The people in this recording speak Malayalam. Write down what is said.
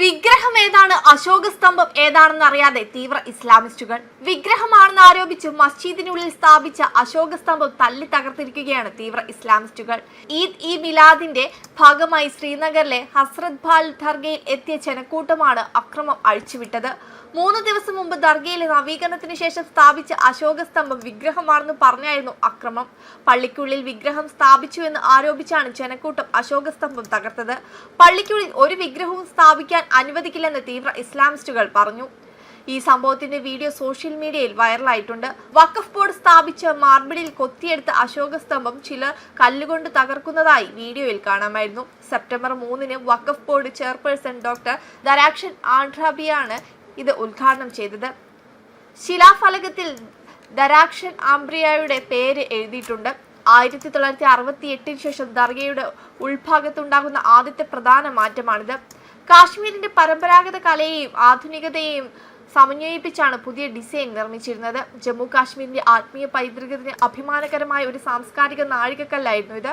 വിഗ്രഹം ഏതാണ്? അശോക സ്തംഭം ഏതാണെന്ന് അറിയാതെ തീവ്ര ഇസ്ലാമിസ്റ്റുകൾ. വിഗ്രഹമാണെന്ന് ആരോപിച്ച് മസ്ജിദിനുള്ളിൽ സ്ഥാപിച്ച അശോക സ്തംഭം തല്ലി തകർത്തിരിക്കുകയാണ് തീവ്ര ഇസ്ലാമിസ്റ്റുകൾ. ഈദ് ഇ മിലാദിന്റെ ഭാഗമായി ശ്രീനഗറിലെ ഹസ്രത് ഭാൽ ദർഗയിൽ എത്തിയ ജനക്കൂട്ടമാണ് അക്രമം അഴിച്ചുവിട്ടത്. മൂന്ന് ദിവസം മുമ്പ് ദർഗയിലെ നവീകരണത്തിന് ശേഷം സ്ഥാപിച്ച അശോക സ്തംഭം വിഗ്രഹമാണെന്ന് പറഞ്ഞായിരുന്നു അക്രമം. പള്ളിക്കുള്ളിൽ വിഗ്രഹം സ്ഥാപിച്ചു എന്ന് ആരോപിച്ചാണ് ജനക്കൂട്ടം അശോക സ്തംഭം തകർത്തത്. പള്ളിക്കുള്ളിൽ ഒരു വിഗ്രഹവും സ്ഥാപിക്കാൻ അനുവദിക്കില്ലെന്ന് തീവ്ര ഇസ്ലാമിസ്റ്റുകൾ പറഞ്ഞു. ഈ സംഭവത്തിന്റെ വീഡിയോ സോഷ്യൽ മീഡിയയിൽ വൈറലായിട്ടുണ്ട്. വഖഫ് ബോർഡ് സ്ഥാപിച്ച മാർബിളിൽ കൊത്തിയെടുത്ത അശോക സ്തംഭം ചിലർ കല്ലുകൊണ്ട് തകർക്കുന്നതായി വീഡിയോയിൽ കാണാമായിരുന്നു. സെപ്റ്റംബർ മൂന്നിന് Waqf board chairperson doctor Darakhshan ആൻഡ്രാബിയാണ് ഇത് ഉദ്ഘാടനം ചെയ്തത്. ശിലാഫലകത്തിൽ ദരാക്ഷൻ ആംബ്രിയയുടെ പേര് എഴുതിയിട്ടുണ്ട്. ആയിരത്തി തൊള്ളായിരത്തി അറുപത്തി എട്ടിന് ശേഷം ദർഗയുടെ ഉൾഭാഗത്തുണ്ടാകുന്ന ആദ്യത്തെ പ്രധാന മാറ്റമാണിത്. കാശ്മീരിന്റെ പരമ്പരാഗത കലയെയും ആധുനികതയെയും സമന്വയിപ്പിച്ചാണ് പുതിയ ഡിസൈൻ നിർമ്മിച്ചിരുന്നത്. ജമ്മു കാശ്മീരിന്റെ ആത്മീയ പൈതൃകത്തിന് അഭിമാനകരമായ ഒരു സാംസ്കാരിക നാഴികക്കല്ലായിരുന്നു ഇത്.